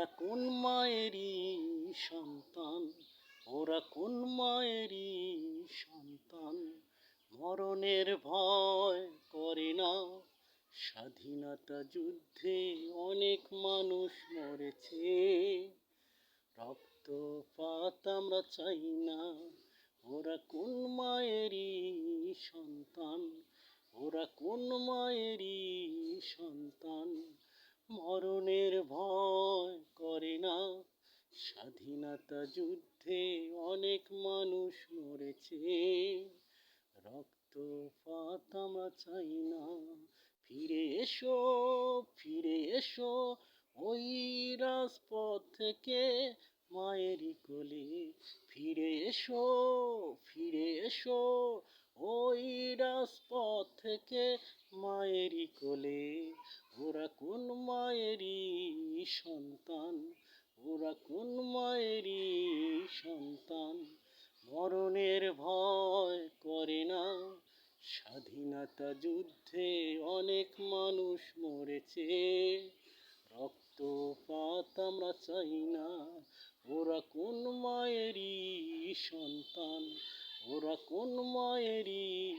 ওরা কোন মায়েরই সন্তান? ওরা কোন মায়েরই সন্তান? মরণের ভয় করে না। স্বাধীনতা যুদ্ধে অনেক মানুষ মরেছে। রক্তপাত আমরা চাই না। ওরা কোন মায়েরই সন্তান? ওরা কোন মায়েরই সন্তান? মরণের ভয় স্বাধীনতা যুদ্ধে অনেক মানুষ মরেছে। রক্তপাত আমরা চাই না। ফিরে এসো ফিরে এসো ওই রাজপথ থেকে মায়েরই কোলে। ফিরে এসো ফিরে এসো ওই রাজপথ থেকে মায়েরই কোলে। ওরা কোন মায়েরই ওরা কোন মায়েরই সন্তান? মরণের ভয় করে না। স্বাধীনতা যুদ্ধে অনেক মানুষ মরেছে। রক্তপাত আমরা চাই না। ওরা কোন মায়েরই সন্তান? ওরা কোন মায়েরই